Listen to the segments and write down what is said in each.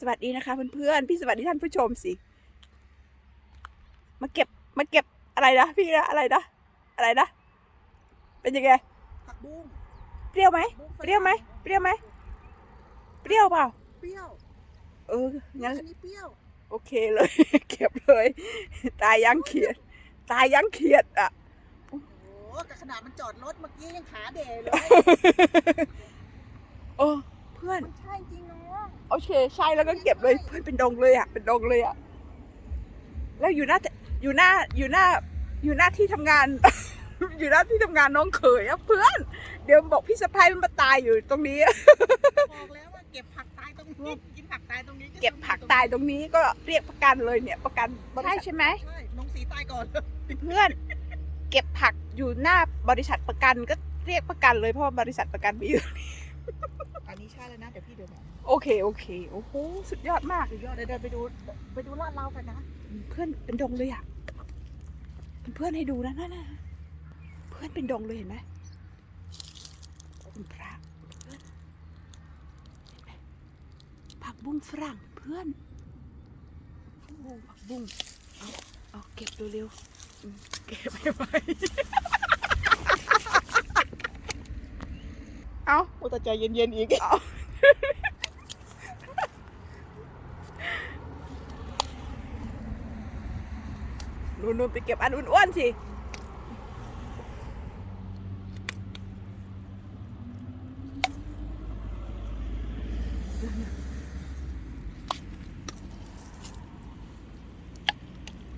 สวัสดีนะคะเพื่อนๆพี่สวัสดีท่านผู้ชมสิ มาเก็บมาเก็บอะไรนะพี่นะอะไรนะอะไรนะ เป็นยังไงผักบุ้งเปรี้ยวไหมบุ้งฝเปรี้ยวไหมเปรี้ยวไหมเปรี้ยวเปล่าเปรี้ยวเอองั้นอันนี้เปรี้ยวโอเคเลย เก็บเลย ตายยังเขียด ตายยังเขียดอะโอ้โหแต่ขนาดมันจอดรถเมื่อกี้ยังขาเดเลยเออเพื่อนมันใช่จริงน้อง โอเค ใช่แล้วก็เก็บเลยเพื่อนเป็นดงเลยอะเป็นดงเลยอะแล้วอยู่หน้าอยู่หน้าอยู่หน้าอยู่หน้าที่ทำงาน อยู่หน้าที่ทำงานน้องเขยอะเพื่อน เดี๋ยวบอกพี่สะพ้ายมันมาตายอยู่ตรงนี้บอกแล้วว่าเก็บผักตายตรงนี้กินผักตายตรงนี้เก็บผักตายตรงนี้ก็เรียกประกันเลยเนี่ย ประกันใช่ใช่ไหมใช่น้องสีตายก่อนเพื่อน เก็บผักอยู่หน้าบริษัทประกันก็เรียกประกันเลยเพราะว่าบริษัทประกันมีอยู่อันนี้ใช่แล้วนะเดี๋ยวพี่เดินมาโอ เคโอเคโอ้โหสุดยอดมากสุดยอดเดี๋ยวเดินไปดูไปดูลาดเรากันนะเพื่อนเป็นดงเลยอะเพื่อนให้ดูนะนั่นนะเพื่อนเป็นดงเลยเห็นไหมคุณพระเป็นไหมผักบุ้งฝรั่งเพื่อนโอ้ผักบุ้งเอาเอาเก็บเร็วๆเก็บไปไปเอาโอ้แต่ใจเย็นๆอีก นู่นๆไปเก็บอันอ้วนๆสิ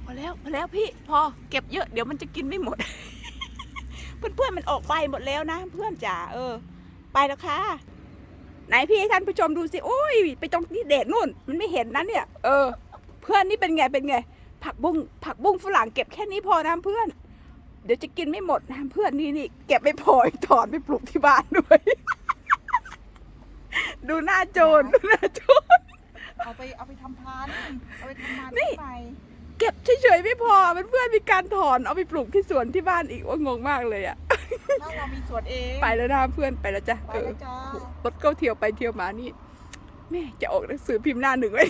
พอแล้วพอแล้วพี่พอเก็บเยอะเดี๋ยวมันจะกินไม่หมด เพื่อนๆมันออกใบหมดแล้วนะ เพื่อนจ๋าเออ ไปแล้วค่ะไหนพี่ให้ท่านผู้ชมดูสิโอ้ย ไปตรงที่เด็ดนู่น มันไม่เห็นนะเนี่ย เออ เพื่อนนี่เป็นไงเป็นไง ผักบุ้งผักบุ้งฝรั่งเก็บแค่นี้พอนะเพื่อน เดี๋ยวจะกินไม่หมดนะเพื่อนนี่นี่เก็บไม่พออีกถอนไปปลูกที่บ้านด้วย ดูหน้าโจรดูหน้าโจรเอาไปเอาไปทำพานเอาไปทำพานนี่ใหม่เก็บเฉยๆไม่พอเพื่อนๆมีการถอนเอาไปปลูกที่สวนที่บ้านอีกว่างงมากเลยอะถ้าเรามีสวนเองไปแล้วนะเพื่อนไปแล้วจ้ะไปเออแล้วจ้ารถก็เที่ยวไปเที่ยวมานี่แม่จะออกหนังสือพิมพ์หน้าหนึ่งไว้